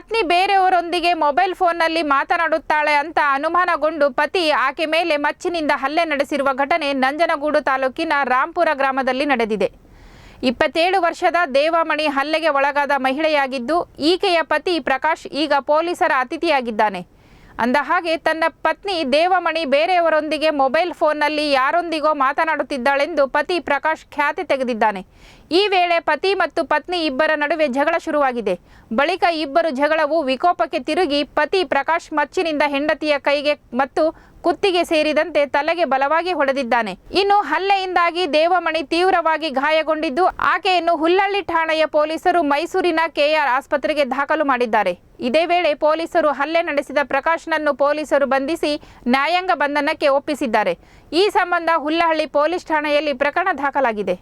ಪತ್ನಿ ಬೇರೆಯವರೊಂದಿಗೆ ಮೊಬೈಲ್ ಫೋನ್ನಲ್ಲಿ ಮಾತನಾಡುತ್ತಾಳೆ ಅಂತ ಅನುಮಾನಗೊಂಡು ಪತಿ ಆಕೆ ಮೇಲೆ ಮಚ್ಚಿನಿಂದ ಹಲ್ಲೆ ನಡೆಸಿರುವ ಘಟನೆ ನಂಜನಗೂಡು ತಾಲೂಕಿನ ರಾಂಪುರ ಗ್ರಾಮದಲ್ಲಿ ನಡೆದಿದೆ. ಇಪ್ಪತ್ತೇಳು ವರ್ಷದ ದೇವಮಣಿ ಹಲ್ಲೆಗೆ ಒಳಗಾದ ಮಹಿಳೆಯಾಗಿದ್ದು, ಈಕೆಯ ಪತಿ ಪ್ರಕಾಶ್ ಈಗ ಪೊಲೀಸರ ಅತಿಥಿಯಾಗಿದ್ದಾನೆ. ಅಂದ ಹಾಗೆ ತನ್ನ ಪತ್ನಿ ದೇವಮಣಿ ಬೇರೆಯವರೊಂದಿಗೆ ಮೊಬೈಲ್ ಫೋನ್ನಲ್ಲಿ ಯಾರೊಂದಿಗೋ ಮಾತನಾಡುತ್ತಿದ್ದಾಳೆಂದು ಪತಿ ಪ್ರಕಾಶ್ ಖ್ಯಾತಿ ತೆಗೆದಿದ್ದಾನೆ. ಈ ವೇಳೆ ಪತಿ ಮತ್ತು ಪತ್ನಿ ಇಬ್ಬರ ನಡುವೆ ಜಗಳ ಶುರುವಾಗಿದೆ. ಬಳಿಕ ಇಬ್ಬರು ಜಗಳವು ವಿಕೋಪಕ್ಕೆ ತಿರುಗಿ ಪತಿ ಪ್ರಕಾಶ್ ಮಚ್ಚಿನಿಂದ ಹೆಂಡತಿಯ ಕೈಗೆ ಮತ್ತು ಕುತ್ತಿಗೆ ಸೇರಿದಂತೆ ತಲೆಗೆ ಬಲವಾಗಿ ಹೊಡೆದಿದ್ದಾನೆ. ಇನ್ನು ಹಲ್ಲೆಯಿಂದಾಗಿ ದೇವಮಣಿ ತೀವ್ರವಾಗಿ ಗಾಯಗೊಂಡಿದ್ದು, ಆಕೆಯನ್ನು ಹುಲ್ಲಳ್ಳಿ ಠಾಣೆಯ ಪೊಲೀಸರು ಮೈಸೂರಿನ ಕೆಆರ್ ಆಸ್ಪತ್ರೆಗೆ ದಾಖಲು ಮಾಡಿದ್ದಾರೆ. ಇದೇ ವೇಳೆ ಪೊಲೀಸರು ಹಲ್ಲೆ ನಡೆಸಿದ ಪ್ರಕಾಶ್ನನ್ನು ಪೊಲೀಸರು ಬಂಧಿಸಿ ನ್ಯಾಯಾಂಗ ಬಂಧನಕ್ಕೆ ಒಪ್ಪಿಸಿದ್ದಾರೆ. ಈ ಸಂಬಂಧ ಹುಲ್ಲಹಳ್ಳಿ ಪೊಲೀಸ್ ಠಾಣೆಯಲ್ಲಿ ಪ್ರಕರಣ ದಾಖಲಾಗಿದೆ.